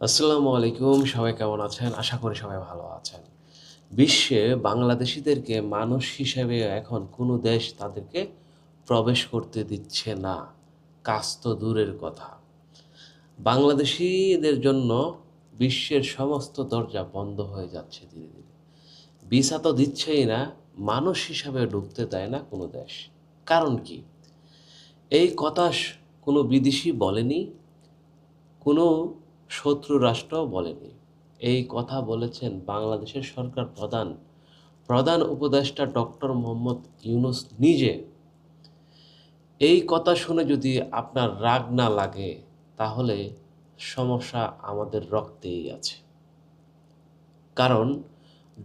আসসালামু আলাইকুম, সবাই কেমন আছেন? আশা করি সবাই ভালো আছেন। বিশ্বে বাংলাদেশিদেরকে মানুষ হিসেবে এখন কোনো দেশ তাদেরকে প্রবেশ করতে দিচ্ছে না। কাজ তো দূরের কথা। বাংলাদেশিদের জন্য বিশ্বের সমস্ত দরজা বন্ধ হয়ে যাচ্ছে ধীরে ধীরে। ভিসা তো দিচ্ছেই না, মানুষ হিসাবে ঢুকতে দেয় না কোনো দেশ। কারণ কি? এই কথা কোনো বিদেশি বলেনি, কোনো শত্রু রাষ্ট্র বলেনি। এই কথা বলেছেন বাংলাদেশের সরকার প্রধান প্রধান উপদেষ্টা ডক্টর মোহাম্মদ ইউনুস নিজে। এই কথা শুনে যদি আপনার রাগ না লাগে, তাহলে সমস্যা আমাদের রক্তেই আছে। কারণ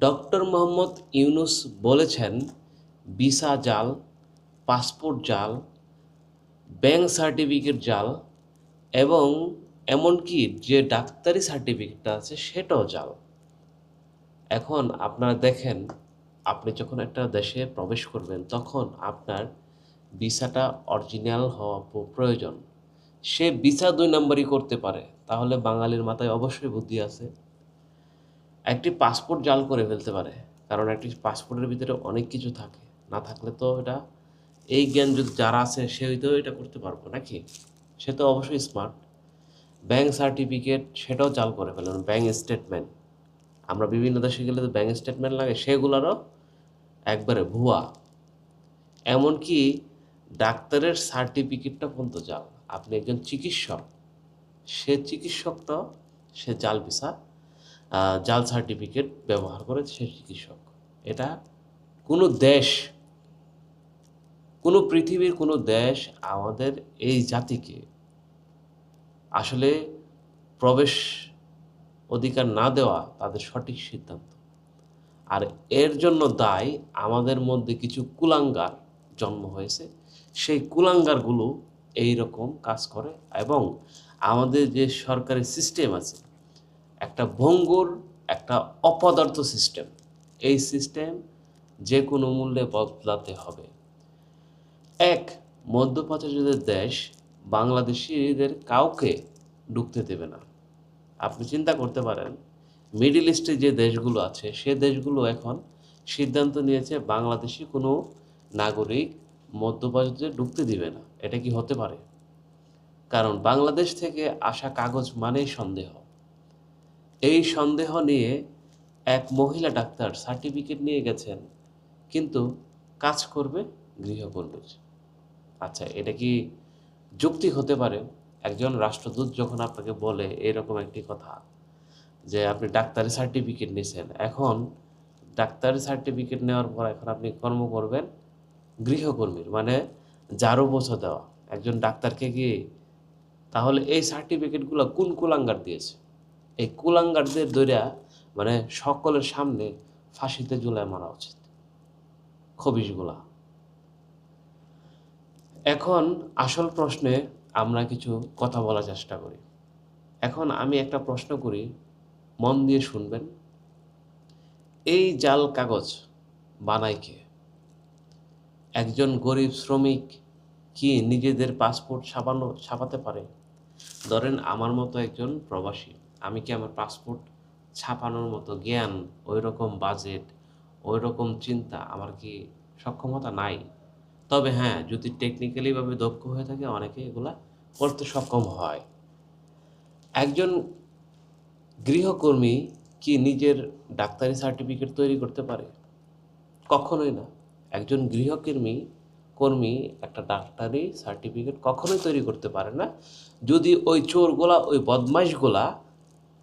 ডক্টর মোহাম্মদ ইউনুস বলেছেন, ভিসা জাল, পাসপোর্ট জাল, ব্যাংক সার্টিফিকেট জাল এবং এমনকি যে ডাক্তারি সার্টিফিকেটটা আছে সেটাও জাল এখন আপনারা দেখেন, আপনি যখন একটা দেশে প্রবেশ করবেন, তখন আপনার ভিসাটা অরিজিনাল হওয়া প্রয়োজন। সে ভিসা দুই নম্বরই করতে পারে। তাহলে বাঙালির মাথায় অবশ্যই বুদ্ধি আছে। একটি পাসপোর্ট জাল করে ফেলতে পারে। কারণ একটি পাসপোর্টের ভিতরে অনেক কিছু থাকে। না থাকলে তো এটা, এই জ্ঞান যদি যারা আছে, সে হয়তো এটা করতে পারব নাকি? সে তো অবশ্যই স্মার্ট ব্যাংক সার্টিফিকেট সেটাও জাল করে ফেলেন ব্যাংক স্টেটমেন্ট আমরা বিভিন্ন দেশে গেলে তো ব্যাংক স্টেটমেন্ট লাগে, সেগুলোরও একবারে ভুয়া। এমনকি ডাক্তারের সার্টিফিকেটটা পর্যন্ত জাল আপনি একজন চিকিৎসক, সে চিকিৎসকটাও সে জাল ভিসা জাল সার্টিফিকেট ব্যবহার করে সে চিকিৎসক। এটা কোনো দেশ, কোনো পৃথিবীর কোনো দেশ আমাদের এই জাতিকে আসলে প্রবেশ অধিকার না দেওয়া তাদের সঠিক সিদ্ধান্ত। আর এর জন্য দায় আমাদের মধ্যে কিছু কুলাঙ্গার জন্ম হয়েছে। সেই কুলাঙ্গারগুলো এই রকম কাজ করে এবং আমাদের যে সরকারি সিস্টেম আছে, একটা ভঙ্গুর, একটা অপদার্থ সিস্টেম, এই সিস্টেম যে কোনো মূল্যে বদলাতে হবে। এক, মধ্যপ্রাচ্যের দেশ বাংলাদেশিদের কাউকে ঢুকতে দেবে না। আপনি চিন্তা করতে পারেন মিডিল ইস্টে যে দেশগুলো আছে, সে দেশগুলো এখন সিদ্ধান্ত নিয়েছে বাংলাদেশি কোনো নাগরিক মধ্যপ্রাচ্যে ঢুকতে দিবে না। এটা কি হতে পারে? কারণ বাংলাদেশ থেকে আসা কাগজ মানেই সন্দেহ। এই সন্দেহ নিয়ে এক মহিলা ডাক্তার সার্টিফিকেট নিয়ে গেছেন, কিন্তু কাজ করবে গৃহকর্মীর আচ্ছা এটা কি যুক্তি হতে পারে, একজন রাষ্ট্রদূত যখন আপনাকে বলে এরকম একটি কথা, যে আপনি ডাক্তারি সার্টিফিকেট নিয়েছেন এখন ডাক্তারি সার্টিফিকেট নেওয়ার পর এখন আপনি কর্ম করবেন গৃহকর্মীর মানে যারও বোঝা দেওয়া, একজন ডাক্তারকে গিয়ে, তাহলে এই সার্টিফিকেটগুলো কোন কুলাঙ্গার দিয়েছে? এই কুলাঙ্গারদের দৈরা মানে সকলের সামনে ফাঁসিতে ঝুলায় মারা উচিত। খবিশগুলা। এখন আসল প্রশ্নে আমরা কিছু কথা বলার চেষ্টা করি। এখন আমি একটা প্রশ্ন করি, মন দিয়ে শুনবেন। এই জাল কাগজ বানায় কে? একজন গরিব শ্রমিক কি নিজেদের পাসপোর্ট ছাপানো, ছাপাতে পারে? ধরেন আমার মতো একজন প্রবাসী, আমি কি আমার পাসপোর্ট ছাপানোর মতো জ্ঞান ওই রকম বাজেট ওই রকম চিন্তা, আমার কি সক্ষমতা নাই? তবে হ্যাঁ যদি টেকনিক্যালিভাবে দক্ষ হয়ে থাকে, অনেকে এগুলা করতে সক্ষম হয়। একজন গৃহকর্মী কি নিজের ডাক্তারি সার্টিফিকেট তৈরি করতে পারে? কখনোই না। একজন গৃহকর্মী, কর্মী একটা ডাক্তারি সার্টিফিকেট কখনোই তৈরি করতে পারে না। যদি ওই চোরগুলা, ওই বদমাইশগুলা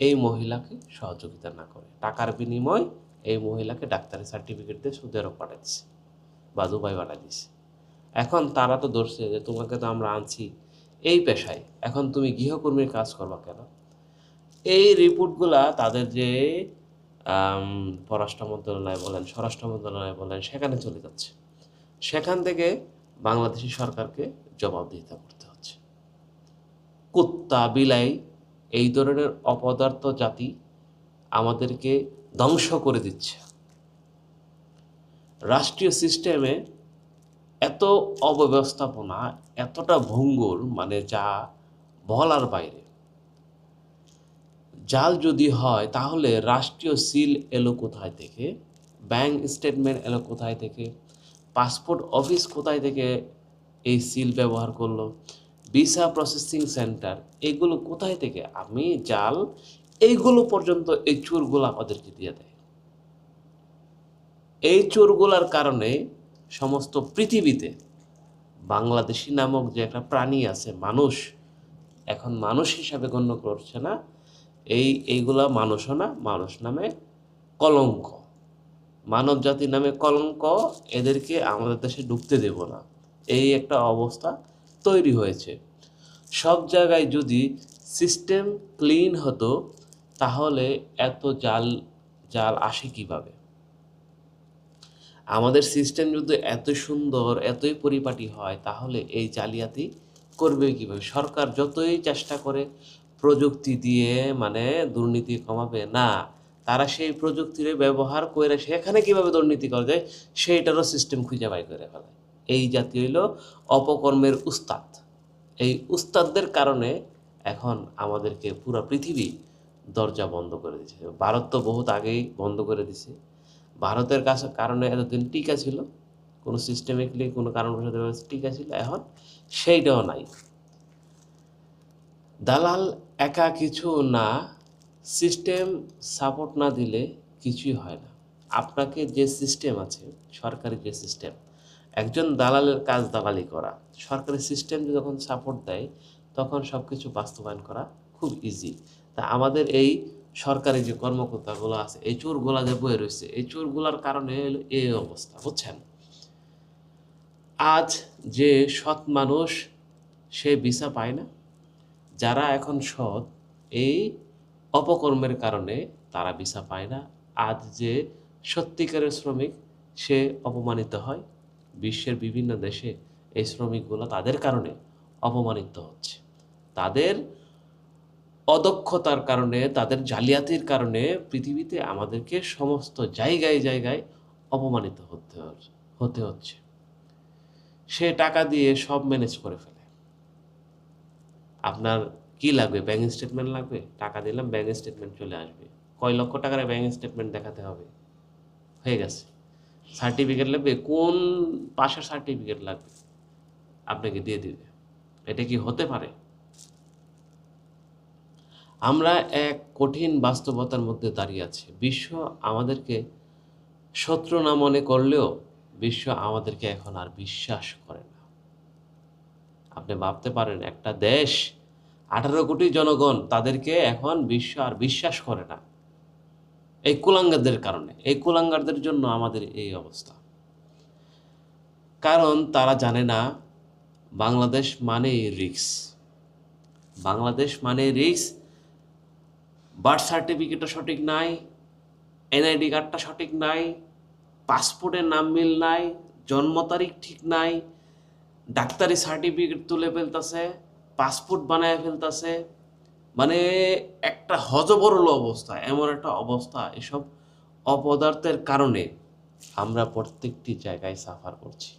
এই মহিলাকে সহযোগিতা না করে। টাকার বিনিময় এই মহিলাকে ডাক্তারি সার্টিফিকেট দিয়ে সুদের পাঠাচ্ছে বা দুবাই পাঠা দিচ্ছে এখন তারা তো ধরছে যে তোমাকে তো আমরা আনছি এই পেশায়। এখন তুমি গৃহকর্মীর কাজ করবা কেন? এই রিপোর্টগুলা তাদের যে পররাষ্ট্র মন্ত্রণালয় বলেন, স্বরাষ্ট্র মন্ত্রণালয় বলেন, সেখানে চলে যাচ্ছে। সেখান থেকে বাংলাদেশি সরকারকে জবাবদিহিতা করতে হচ্ছে। কুত্তা, বিলাই, এই ধরনের অপদার্থ জাতি আমাদেরকে ধ্বংস করে দিচ্ছে। রাষ্ট্রীয় সিস্টেমে এত অব্যবস্থাপনা, এতটা ভঙ্গুর মানে যা বলার বাইরে। জাল যদি হয়, তাহলে রাষ্ট্রীয় সিল এলো কোথায় থেকে? ব্যাংক স্টেটমেন্ট এলো কোথায় থেকে? পাসপোর্ট অফিস কোথায় থেকে এই সিল ব্যবহার করল? ভিসা প্রসেসিং সেন্টার, এগুলো কোথায় থেকে? আমি জাল এইগুলো পর্যন্ত এই চোরগুলো আমাদেরকে দিয়ে দেয়। এই চোরগুলার কারণে সমস্ত পৃথিবীতে বাংলাদেশি নামক যে একটা প্রাণী আছে, মানুষ, এখন মানুষ হিসাবে গণ্য করছে না। এই, এইগুলা মানুষও না, মানুষ নামে কলঙ্ক। মানব জাতির নামে কলঙ্ক, এদেরকে আমাদের দেশে ঢুকতে দেব না। এই একটা অবস্থা তৈরি হয়েছে। সব জায়গায় যদি সিস্টেম ক্লিন হতো, তাহলে এত জাল জাল আসে কীভাবে? আমাদের সিস্টেম যদি এত সুন্দর, এতই পরিপাটি হয়, তাহলে এই জালিয়াতি করবে কীভাবে? সরকার যতই চেষ্টা করে প্রযুক্তি দিয়ে মানে দুর্নীতি কমাবে, না, তারা সেই প্রযুক্তির ব্যবহার করে সেখানে কীভাবে দুর্নীতি করা যায়, সেইটারও সিস্টেম খুঁজে বাই করে ফেলে। এই জাতি হইল অপকর্মের উস্তাদ। এই উস্তাদদের কারণে এখন আমাদেরকে পুরো পৃথিবী দরজা বন্ধ করে দিয়েছে ভারত তো বহুত আগেই বন্ধ করে দিছে। ভারতের কাছে কারণে এতদিন টিকা ছিল, কোনো সিস্টেমিকলি কোনো কারণবশত টিকা ছিল, এখন সেইটাও নাই। দালাল একা কিছু না সিস্টেম সাপোর্ট না দিলে কিছুই হয় না। আপনাকে যে সিস্টেম আছে, সরকারি যে সিস্টেম একজন দালালের কাজ দালালি করা, সরকারি সিস্টেম যখন সাপোর্ট দেয়, তখন সব কিছু বাস্তবায়ন করা খুব ইজি তা আমাদের এই সরকারি যে কর্মকর্তাগুলো আছে, এই চোরগুলা যে বয়ে রয়েছে, এই চোরগুলার কারণে এই অবস্থা, বুঝছেন? আজ যে সৎ মানুষ সে ভিসা পায় না, যারা এখন সৎ, এই অপকর্মের কারণে তারা ভিসা পায় না। আজ যে সত্যিকারের শ্রমিক সে অপমানিত হয়, বিশ্বের বিভিন্ন দেশে এই শ্রমিকগুলো তাদের কারণে অপমানিত হচ্ছে। তাদের অদক্ষতার কারণে, তাদের জালিয়াতির কারণে পৃথিবীতে আমাদেরকে সমস্ত জায়গায় জায়গায় অপমানিত হতে হতে হচ্ছে। সে টাকা দিয়ে সব ম্যানেজ করে ফেলে। আপনার কি লাগবে? ব্যাংক স্টেটমেন্ট লাগবে? টাকা দিলাম ব্যাংক স্টেটমেন্ট চলে আসবে। কয় লক্ষ টাকার ব্যাংক স্টেটমেন্ট দেখাতে হবে? হয়ে গেছে। সার্টিফিকেট লাগবে? কোন পাশের সার্টিফিকেট লাগবে? আপনাকে দিয়ে দিবে। এটা কি হতে পারে? আমরা এক কঠিন বাস্তবতার মধ্যে দাঁড়িয়ে আছি। বিশ্ব আমাদেরকে শত্রু না মনে করলেও বিশ্ব আমাদেরকে এখন আর বিশ্বাস করে না। আপনি ভাবতে পারেন, একটা দেশ, আঠারো কোটি জনগণ, তাদেরকে এখন বিশ্ব আর বিশ্বাস করে না। এই কুলাঙ্গারদের কারণে, এই কুলাঙ্গারদের জন্য আমাদের এই অবস্থা। কারণ তারা জানে না, বাংলাদেশ মানেই রিক্স বাংলাদেশ মানে রিক্স বার্থ সার্টিফিকেটও সঠিক নাই, এনআইডি কার্ডটা সঠিক নাই, পাসপোর্টের নাম মিল নাই, জন্ম তারিখ ঠিক নাই, ডাক্তারি সার্টিফিকেট তুলে ফেলতেছে, পাসপোর্ট বানায় ফেলতেছে। মানে একটা হজবরল অবস্থা, এমন একটা অবস্থা, এসব অপদার্থের কারণে আমরা প্রত্যেকটি জায়গায় সাফার করছি।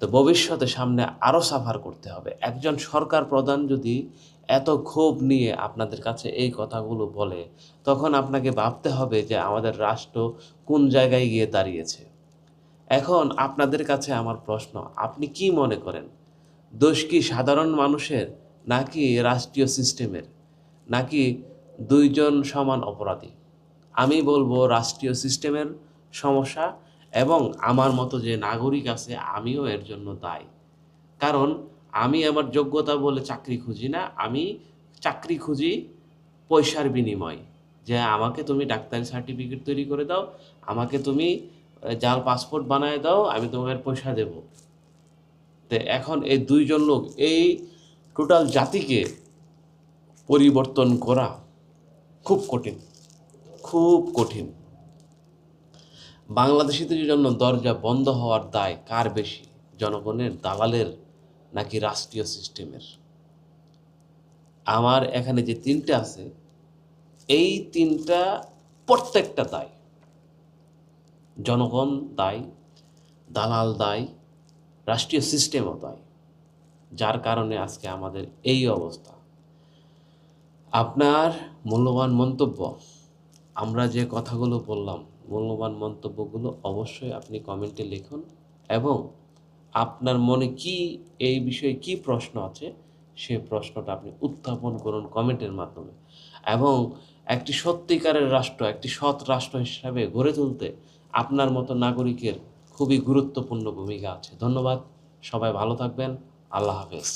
তো ভবিষ্যতে সামনে আরও সাফার করতে হবে। একজন সরকার প্রধান যদি এত ক্ষোভ নিয়ে আপনাদের কাছে এই কথাগুলো বলে, তখন আপনাকে ভাবতে হবে যে আমাদের রাষ্ট্র কোন জায়গায় গিয়ে দাঁড়িয়েছে। এখন আপনাদের কাছে আমার প্রশ্ন, আপনি কি মনে করেন? দোষ কি সাধারণ মানুষের, নাকি রাষ্ট্রীয় সিস্টেমের? নাকি দুইজন সমান অপরাধী? আমি বলব রাষ্ট্রীয় সিস্টেমের সমস্যা এবং আমার মতো যে নাগরিক আছে, আমিও এর জন্য দায়ী। কারণ আমি আমার যোগ্যতা বলে চাকরি খুঁজি না, আমি চাকরি খুঁজি পয়সার বিনিময়। যে আমাকে তুমি ডাক্তারি সার্টিফিকেট তৈরি করে দাও, আমাকে তুমি জাল পাসপোর্ট বানায় দাও, আমি তোমাকে পয়সা দেব। তো এখন এই দুইজন লোক, এই টোটাল জাতিকে পরিবর্তন করা খুব কঠিন খুব কঠিন। বাংলাদেশিদের জন্য দরজা বন্ধ হওয়ার দায় কার বেশি? জনগণের, দালালের নাকি রাষ্ট্রীয় সিস্টেমের? আমার এখানে যে তিনটা আছে, এই তিনটা প্রত্যেকটা দায়। জনগণ দায়, দালাল দায়, রাষ্ট্রীয় সিস্টেমও দায়। যার কারণে আজকে আমাদের এই অবস্থা। আপনার মূল্যবান মন্তব্য, আমরা যে কথাগুলো বললাম, মূল্যবান মন্তব্যগুলো অবশ্যই আপনি কমেন্টে লিখুন এবং আপনার মনে কি এই বিষয়ে কি প্রশ্ন আছে? সে প্রশ্নটা আপনি উত্থাপন করুন কমেন্টের মাধ্যমে। এবং একটি সত্যিকারের রাষ্ট্র, একটি সৎ রাষ্ট্র হিসাবে গড়ে তুলতে আপনার মতো নাগরিকের খুবই গুরুত্বপূর্ণ ভূমিকা আছে। ধন্যবাদ। সবাই ভালো থাকবেন। আল্লাহ হাফেজ।